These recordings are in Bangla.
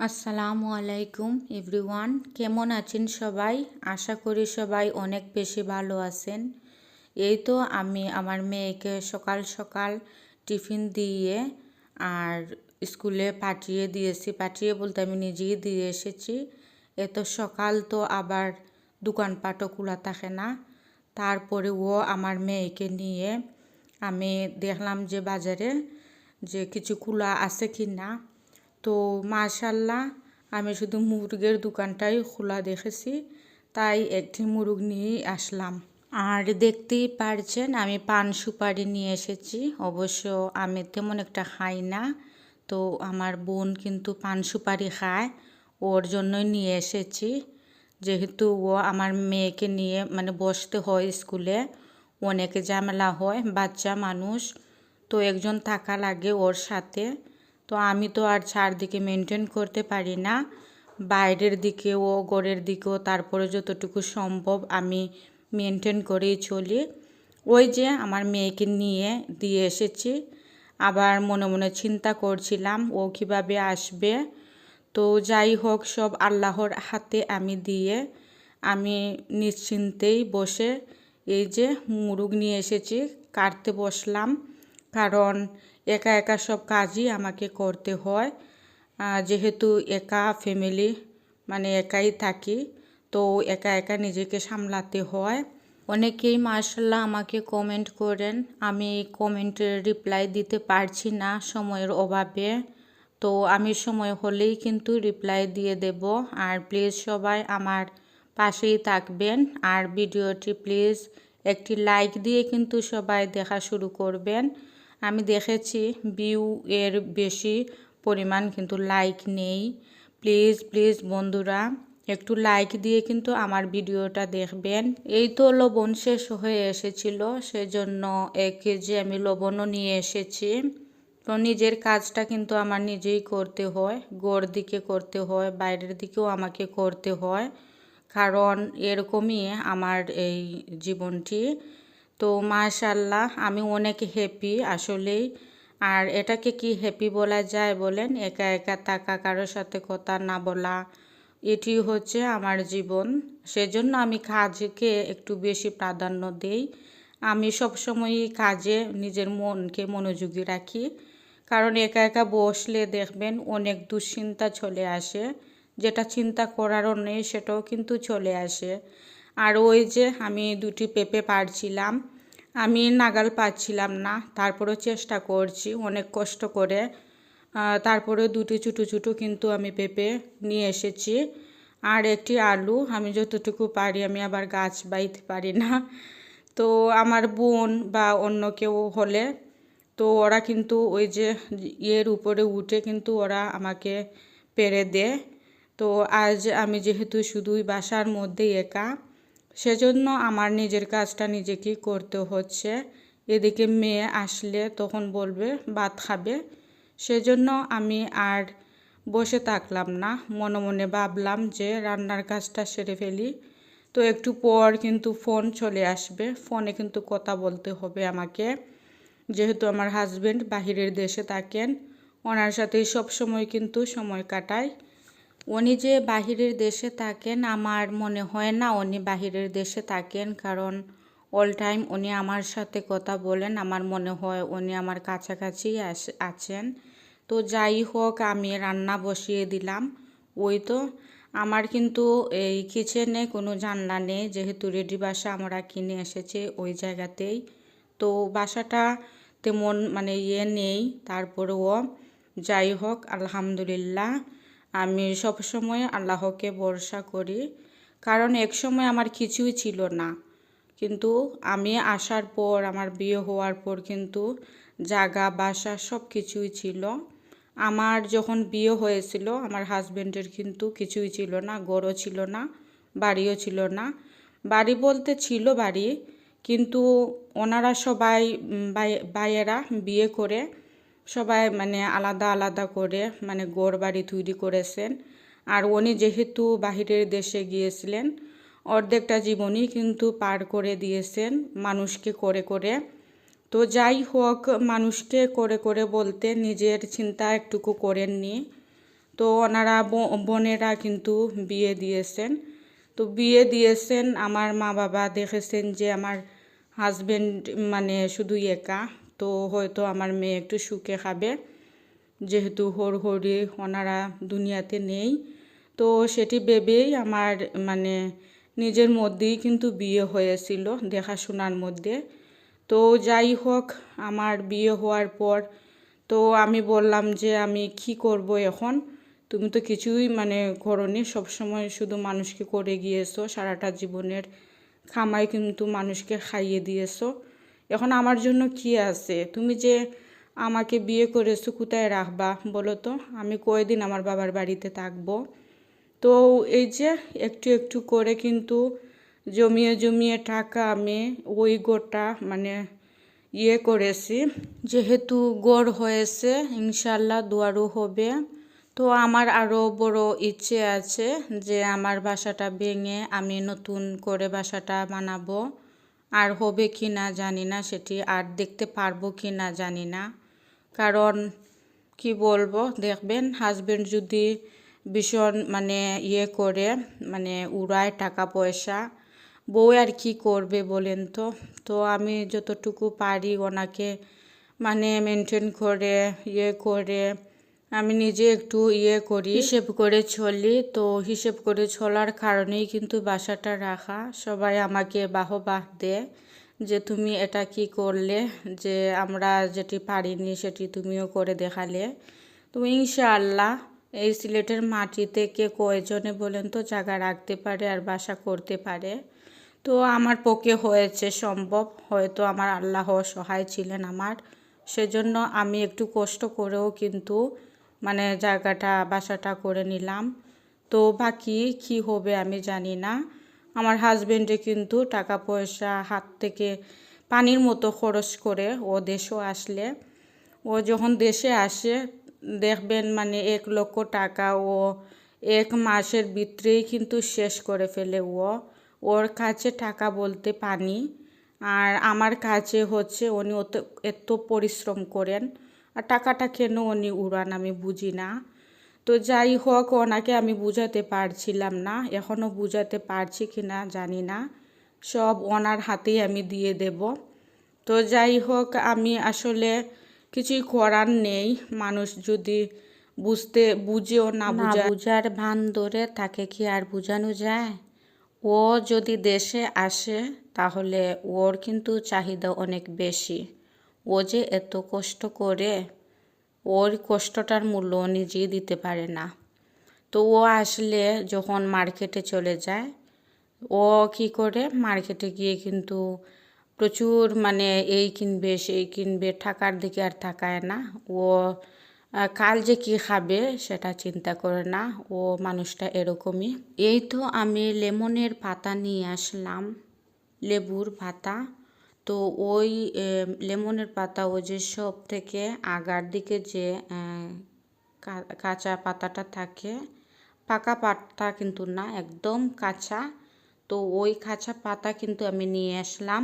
আসসালামু আলাইকুম এভরিওয়ান। কেমন আছেন সবাই? আশা করি সবাই অনেক বেশি ভালো আছেন। এই তো আমি আমার মেয়েকে সকাল সকাল টিফিন দিয়ে আর স্কুলে পাঠিয়ে দিয়েছি। পাঠিয়ে বলতে আমি নিজেই দিয়ে এসেছি। এত সকাল তো আবার দোকানপাটও খোলা থাকে না। তারপরে ও আমার মেয়েকে নিয়ে আমি দেখলাম যে বাজারে যে কিছু খোলা আছে কি না তো মাশাল্লাহ, আমি শুধু মুরগের দোকানটাই খোলা দেখেছি, তাই একটি মুরগ নিয়েই আসলাম। আর দেখতেই পারছেন, আমি পান সুপারি নিয়ে এসেছি, অবশ্য আমি তেমন একটা খাই না, তো আমার বোন কিন্তু পান সুপারি খায়, ওর জন্যই নিয়ে এসেছি। যেহেতু ও আমার মেয়েকে নিয়ে মানে বসতে হয় স্কুলে, অনেক ঝামেলা হয়, বাচ্চা মানুষ, তো একজন থাকা লাগে ওর সাথে। তো আমি তো আর চারদিকে মেনটেন করতে পারি না। বাইরের দিকেও, গড়ের দিকেও তারপরে যতটুকু সম্ভব আমি মেনটেন করেই চলি। ওই যে আমার মেয়েকে নিয়ে দিয়ে এসেছি। আবার মনে মনে চিন্তা করছিলাম, ও কীভাবে আসবে? তো যাই হোক, সব আল্লাহর হাতে আমি দিয়ে আমি নিশ্চিন্তেই বসে এই যে মুরুগ নিয়ে এসেছি, কাটতে বসলাম। কারণ একা একা সব কাজই আমাকে করতে হয়। যেহেতু একা ফ্যামিলি মানে একাই থাকি, তো একা একা নিজেকে সামলাতে হয়। অনেকেই মার্শাল্লাহ আমাকে কমেন্ট করেন, আমি কমেন্টের রিপ্লাই দিতে পারছি না সময়ের অভাবে। তো আমি সময় হলেই কিন্তু রিপ্লাই দিয়ে দেব। আর প্লিজ সবাই আমার পাশেই থাকবেন। আর ভিডিওটি প্লিজ একটি লাইক দিয়ে কিন্তু সবাই দেখা শুরু করবেন। আমি দেখেছি ভিউ এর বেশি পরিমাণ কিন্তু লাইক নেই। প্লিজ প্লিজ বন্ধুরা, একটু লাইক দিয়ে কিন্তু আমার ভিডিওটা দেখবেন। এই তো লবণ শেষ হয়ে এসেছিল, সেজন্য এক কেজি আমি লবণও নিয়ে এসেছি। তো নিজের কাজটা কিন্তু আমার নিজেই করতে হয়, গোড় দিকে করতে হয়, বাইরের দিকেও আমাকে করতে হয়। কারণ এরকমই আমার এই জীবনটি। তো মাশাল্লাহ, আমি অনেক হ্যাপি আসলেই। আর এটাকে কি হ্যাপি বলা যায় বলেন? একা একা থাকা, কারোর সাথে কথা না বলা, এটি হচ্ছে আমার জীবন। সেজন্য আমি কাজকে একটু বেশি প্রাধান্য দেই। আমি সবসময়ই কাজে নিজের মনকে মনোযোগী রাখি। কারণ একা একা বসলে দেখবেন অনেক দুশ্চিন্তা চলে আসে। যেটা চিন্তা করারও নেই, সেটাও কিন্তু চলে আসে। আর ওই যে আমি দুটি পেঁপে পারছিলাম, আমি নাগাল পাচ্ছিলাম না। তারপরেও চেষ্টা করছি অনেক কষ্ট করে। তারপরে দুটি ছোটো ছোটো কিন্তু আমি পেঁপে নিয়ে এসেছি। আর একটি আলু, আমি যতটুকু পারি আমি আবার গাছ বাইতে পারি না। তো আমার বোন বা অন্য কেউ হলে, তো ওরা কিন্তু ওই যে ইয়ের উপরে উঠে কিন্তু ওরা আমাকে পেরে দেয়। তো আজ আমি যেহেতু শুধুই বাসার মধ্যেই একা সেজন্য আমার নিজের কাজটা নিজেকেই করতে হচ্ছে। এদিকে মেয়ে আসলে তখন বলবে, ভাত খাবে? সেজন্য আমি আর বসে থাকলাম না। মনে মনে ভাবলাম যে রান্নার কাজটা সেরে ফেলি। তো একটু পর কিন্তু ফোন চলে আসবে। ফোনে কিন্তু কথা বলতে হবে আমাকে। যেহেতু আমার হাজব্যান্ড বাহিরের দেশে থাকেন, ওনার সাথেই সব সময় কিন্তু সময় কাটায় উনি যে বাহিরের দেশে থাকেন, আমার মনে হয় না উনি বাহিরের দেশে থাকেন, কারণ অল টাইম উনি আমার সাথে কথা বলেন। আমার মনে হয় উনি আমার কাছাকাছি আছেন। তো যাই হোক, আমি রান্না বসিয়ে দিলাম। ওই তো, আমার কিন্তু এই কিচেনে কোনো জানলা নেই, যেহেতু রেডি বাসা আমরা কিনে এসেছে ওই জায়গাতেই। তো বাসাটা তেমন মানে ইয়ে নেই, তারপরেও যাই হোক, আলহামদুলিল্লাহ। আমি সবসময় আল্লাহকে ভরসা করি। কারণ এক সময় আমার কিছুই ছিল না। কিন্তু আমি আসার পর, আমার বিয়ে হওয়ার পর কিন্তু জাগা বাসা সব কিছুই ছিল। আমার যখন বিয়ে হয়েছিল, আমার হাজব্যান্ডের কিন্তু কিছুই ছিল না গড়ও ছিল না, বাড়িও ছিল না। বাড়ি বলতে ছিল বাড়ি, কিন্তু ওনারা সবাই বাইয়েরা বিয়ে করে সবাই মানে আলাদা আলাদা করে মানে গোড় বাড়ি তৈরি করেছেন। আর উনি যেহেতু বাহিরের দেশে গিয়েছিলেন, অর্ধেকটা জীবনই কিন্তু পার করে দিয়েছেন মানুষকে করে করে। তো যাই হোক, মানুষকে করে করে বলতে নিজের চিন্তা একটুকু করেননি তো ওনারা বোনেরা কিন্তু বিয়ে দিয়েছেন। তো বিয়ে দিয়েছেন, আমার মা বাবা দেখেছেন যে আমার হাজব্যান্ড মানে শুধু একা। তো হয়তো আমার মেয়ে একটু সুখে খাবে। যেহেতু হর হরি ওনারা দুনিয়াতে নেই। তো সেটি ভেবেই আমার মানে নিজের মধ্যেই কিন্তু বিয়ে হয়েছিল দেখাশোনার মধ্যে। তো যাই হোক, আমার বিয়ে হওয়ার পর তো আমি বললাম যে আমি কি করব এখন? তুমি তো কিছুই মানে করনি, সবসময় শুধু মানুষকে করে গিয়েছো, সারাটা জীবনের খামাই কিন্তু মানুষকে খাইয়ে দিয়েছ। এখন আমার জন্য কি আছে? তুমি যে আমাকে বিয়ে করেছ কোথায় রাখবা বলো তো? আমি কয়দিন আমার বাবার বাড়িতে থাকব? তো এই যে একটু একটু করে কিন্তু জমিয়ে জমিয়ে টাকা আমি ওই গোটা মানে ইয়ে করেছি। যেহেতু গড় হয়েছে, ইনশাল্লাহ দুয়ারও হবে। তো আমার আরও বড় ইচ্ছে আছে যে আমার বাসাটা ভেঙে আমি নতুন করে বাসাটা বানাবো। আর হবে কি না জানি না, সেটি আর দেখতে পারব কি না জানি না। কারণ কি বলব, দেখবেন হাজবেন্ড যদি ভীষণ মানে ইয়ে করে মানে উড়ায় টাকা পয়সা, বউ আর কি করবে বলেন তো? তো আমি যতটুকু পারি ওনাকে মানে মেনটেন করে ইয়ে করে আমি নিজে একটু ইয়ে করি। হিসেব করে চলি। তো হিসেব করে চলার কারণেই কিন্তু বাসাটা রাখা। সবাই আমাকে বাহবাহ দেয় যে তুমি এটা কি করলে, যে আমরা যেটি পারিনি সেটি তুমিও করে দেখালে। তো ইনশাআল্লাহ এই সিলেটের মাটিতে কে কয়জনে বলেন তো জায়গা রাখতে পারে আর বাসা করতে পারে। তো আমার পক্ষে হয়েছে সম্ভব। হয়তো আমার আল্লাহ সহায় ছিলেন আমার। সেজন্য আমি একটু কষ্ট করেও কিন্তু মানে জায়গাটা, বাসাটা করে নিলাম। তো বাকি কি হবে আমি জানি না। আমার হাজবেন্ডে কিন্তু টাকা পয়সা হাত থেকে পানির মতো খরচ করে ও দেশও আসলে। ও যখন দেশে আসে, দেখবেন মানে এক লক্ষ টাকা ও এক মাসের ভিতরেই কিন্তু শেষ করে ফেলে ও। ওর কাছে টাকা বলতে পানি। আর আমার কাছে হচ্ছে উনি অত, এত পরিশ্রম করেন। আর টাকাটা কেন উনি উড়ান আমি বুঝি না। তো যাই হোক ওনাকে আমি বুঝাতে পারছিলাম না এখনও বুঝাতে পারছি কি না জানি না। সব ওনার হাতেই আমি দিয়ে দেব। তো যাই হোক আমি আসলে কিছুই করার নেই। মানুষ যদি বুঝতে বুঝেও না বুঝা বুঝার ভান ধরে তাকে কি আর বোঝানো যায়? ও যদি দেশে আসে তাহলে ওর কিন্তু চাহিদা অনেক বেশি। ও যে এত কষ্ট করে ওর কষ্টটার মূল্য নিজেই দিতে পারে না। তো ও আসলে যখন মার্কেটে চলে যায়, ও কি করে? মার্কেটে গিয়ে কিন্তু প্রচুর মানে এই কিনবে, সেই কিনবে, টাকার দিকে আর তাকায় না। ও কাল যে কি খাবে সেটা চিন্তা করে না। ও মানুষটা এরকমই। এই তো আমি লেমনের পাতা নিয়ে আসলাম, লেবুর পাতা। তো ওই লেমনের পাতা ও যে সব থেকে আগার দিকে যে কাঁচা পাতাটা থাকে, পাকা পাতা কিন্তু না, একদম কাঁচা। তো ওই কাঁচা পাতা কিন্তু আমি নিয়ে আসলাম।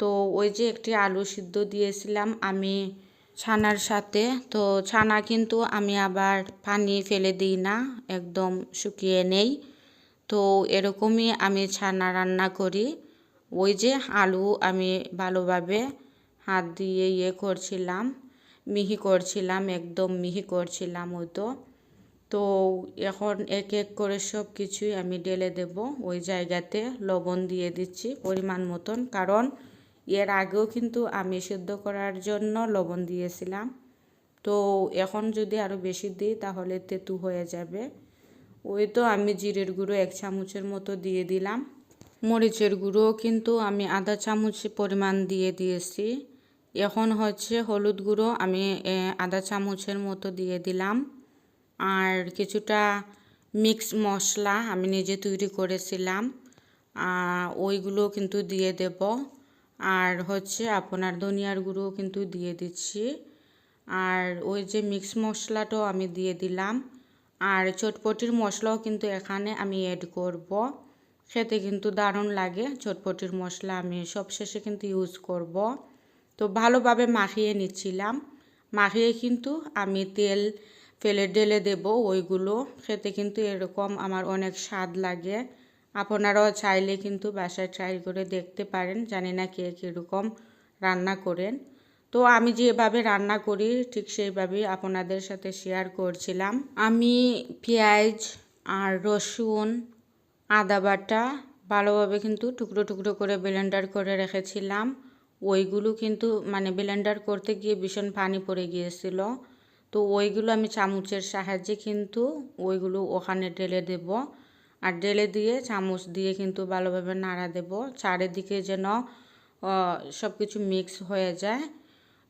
তো ওই যে একটি আলু সিদ্ধ দিয়েছিলাম আমি ছানার সাথে। তো ছানা কিন্তু আমি আবার পানি ফেলে দিই না, একদম শুকিয়ে নেই। তো এরকমই আমি ছানা রান্না করি। ওই যে আলু আমি ভালোভাবে হাত দিয়ে ইয়ে করছিলাম, মিহি করছিলাম, একদম মিহি করছিলাম ওই তো। তো এখন এক এক করে সব কিছুই আমি ঢেলে দেব, ওই জায়গাতে লবণ দিয়ে দিচ্ছি পরিমাণ মতন, কারণ এর আগেও কিন্তু আমি সেদ্ধ করার জন্য লবণ দিয়েছিলাম। তো এখন যদি আরও বেশি দিই তাহলে তেতু হয়ে যাবে। ওই তো আমি জিরের গুঁড়ো এক চামচের মতো দিয়ে দিলাম। মরিচের গুঁড়ো, কিন্তু আমি আধা চামচ পরিমাণ দিয়ে দিয়েছি। এখন হচ্ছে হলুদ গুঁড়ো, আমি আধা চামচের মতো দিয়ে দিলাম। আর কিছুটা মিক্স মশলা আমি নিজে তৈরি করেছিলাম। ওইগুলো কিন্তু দিয়ে দেব। আর হচ্ছে আপনার ধনিয়ার গুঁড়ো কিন্তু দিয়ে দিচ্ছি। আর ওই যে মিক্স মশলাটাও আমি দিয়ে দিলাম। আর চটপটির মশলাও কিন্তু এখানে আমি অ্যাড করব। খেতে কিন্তু দারুণ লাগে। চটপটির মশলা আমি সবশেষে কিন্তু ইউজ করব। তো ভালোভাবে মাখিয়ে নিচ্ছিলাম। মাখিয়ে কিন্তু আমি তেল ফেলে ঢেলে দেব ওইগুলো। খেতে কিন্তু এরকম আমার অনেক স্বাদ লাগে। আপনারাও চাইলে কিন্তু বাসায় ট্রাই করে দেখতে পারেন। জানি না কে কীরকম রান্না করেন। তো আমি যেভাবে রান্না করি ঠিক সেইভাবেই আপনাদের সাথে শেয়ার করছিলাম। আমি পেঁয়াজ আর রসুন আদা বাটা ভালোভাবে কিন্তু টুকরো টুকরো করে ব্লেন্ডার করে রেখেছিলাম। ওইগুলো কিন্তু মানে ব্লেন্ডার করতে গিয়ে ভীষণ পানি পড়ে গিয়েছিল। তো ওইগুলো আমি চামচের সাহায্যে কিন্তু ওইগুলো ওখানে ঢেলে দেব। আর ঢেলে দিয়ে চামচ দিয়ে কিন্তু ভালোভাবে নাড়া দেব। চারিদিকে যেন সব কিছু মিক্স হয়ে যায়,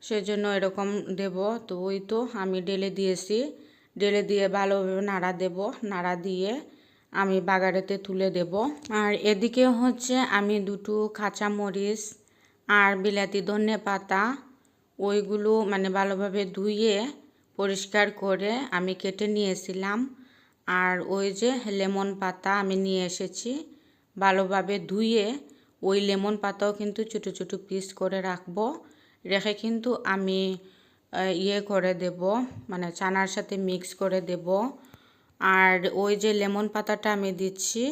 সেজন্য এরকম দেব। তো ওই তো আমি ঢেলে দিয়েছি। ঢেলে দিয়ে ভালোভাবে নাড়া দেব। নাড়া দিয়ে আমি বাগারেতে তুলে দেব। আর এদিকে হচ্ছে আমি দুটো কাঁচা মরিচ আর বিলাতি ধনে পাতা, ওইগুলো মানে ভালোভাবে ধুয়ে পরিষ্কার করে আমি কেটে নিয়েছিলাম। আর ওই যে লেমন পাতা আমি নিয়ে এসেছি, ভালোভাবে ধুয়ে ওই লেমন পাতাও কিন্তু ছোটো ছোটো পিস করে রাখব। রেখে কিন্তু আমি ইয়ে করে দেব মানে চানার সাথে মিক্স করে দেব। আর ওই যে লেমন পাতাটা আমি দিচ্ছি,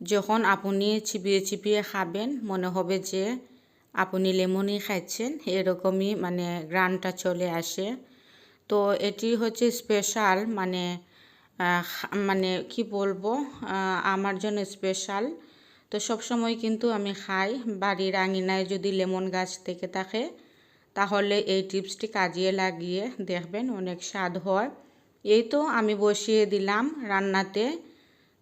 যখন আপনি চিবিয়ে চিবিয়ে খাবেন, মনে হবে যে আপনি লেমনই খাচ্ছেন এরকমই মানে গ্রানটা চলে আসে। তো এটি হচ্ছে স্পেশাল মানে মানে কি বলব আমার জন্য স্পেশাল তো সব সময় কিন্তু আমি খাই, বাড়ির আঙিনায় যদি লেমন গাছ থেকে থাকে, তাহলে এই টিপসটি কাজিয়ে লাগিয়ে দেখবেন অনেক স্বাদ হয়। এই তো আমি বসিয়ে দিলাম রান্নাতে।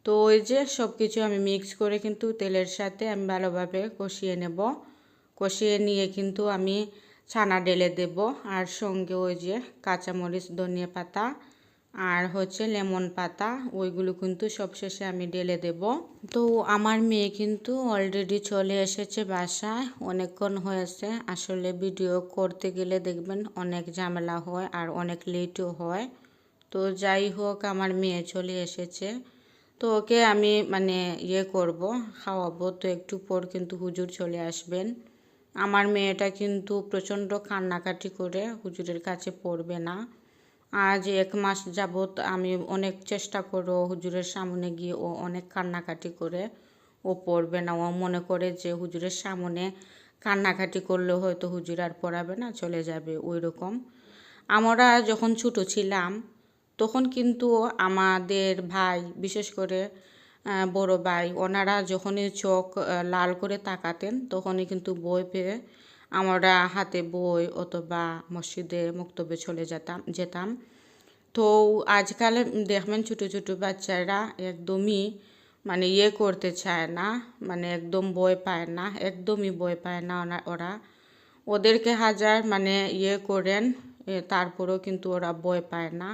তো ওই যে সব কিছু আমি মিক্স করে কিন্তু তেলের সাথে আমি ভালোভাবে কষিয়ে নেব। কষিয়ে নিয়ে কিন্তু আমি ছানা ঢেলে দেব আর সঙ্গে ওই যে কাঁচামরিচ, ধনিয়া পাতা আর হচ্ছে লেমন পাতা, ওইগুলো কিন্তু সবশেষে আমি ঢেলে দেব। তো আমার মেয়ে কিন্তু অলরেডি চলে এসেছে বাসায়, অনেকক্ষণ হয়েছে। আসলে ভিডিও করতে গেলে দেখবেন অনেক ঝামেলা হয় আর অনেক লেটও হয়। তো যাই হোক, আমার মেয়ে চলে এসেছে। তো ওকে আমি মানে ইয়ে করব, খাওয়াবো। তো একটু পর কিন্তু হুজুর চলে আসবেন। আমার মেয়েটা কিন্তু প্রচণ্ড কান্নাকাটি করে হুজুরের কাছে পড়বে না। আজ এক মাস যাবৎ আমি অনেক চেষ্টা করো হুজুরের সামনে গিয়ে ও অনেক কান্নাকাটি করে ও পড়বে না। ও মনে করে যে হুজুরের সামনে কান্নাকাটি করলে হয়তো হুজুর আর পড়াবে না, চলে যাবে ওই রকম আমরা যখন ছোটো ছিলাম তখন কিন্তু আমাদের ভাই, বিশেষ করে বড় ভাই, ওনারা যখনই চোখ লাল করে তাকাতেন, তখনই কিন্তু বই পেয়ে আমরা হাতে বই অথবা মসজিদে মক্তবে চলে যেতাম যেতাম। তো আজকাল দেখবেন ছোটো ছোটো বাচ্চারা একদমই মানে ইয়ে করতে চায় না মানে একদম বই পায় না, একদমই বই পায় না ওরা। ওদেরকে হাজার মানে ইয়ে করেন তারপরেও কিন্তু ওরা বই পায় না।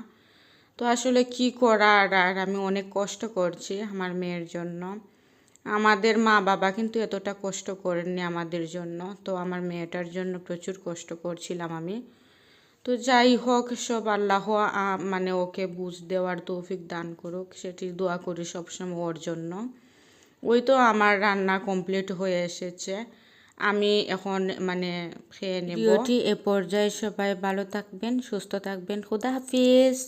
তো আসলে কি করার? আর আমি অনেক কষ্ট করছি আমার মেয়ের জন্য। আমাদের মা বাবা কিন্তু এতটা কষ্ট করেননি আমাদের জন্য। তো আমার মেয়েটার জন্য প্রচুর কষ্ট করছিলাম আমি। তো যাই হোক, সব আল্লাহ মানে ওকে বুঝ দেওয়ার তৌফিক দান করুক। সেটি দোয়া করি সবসময় ওর জন্য। ওই তো আমার রান্না কমপ্লিট হয়ে এসেছে। আমি এখন মানে খেয়ে নেব। এ পর্যায়ে সবাই ভালো থাকবেন, সুস্থ থাকবেন। খুদা হাফিজ।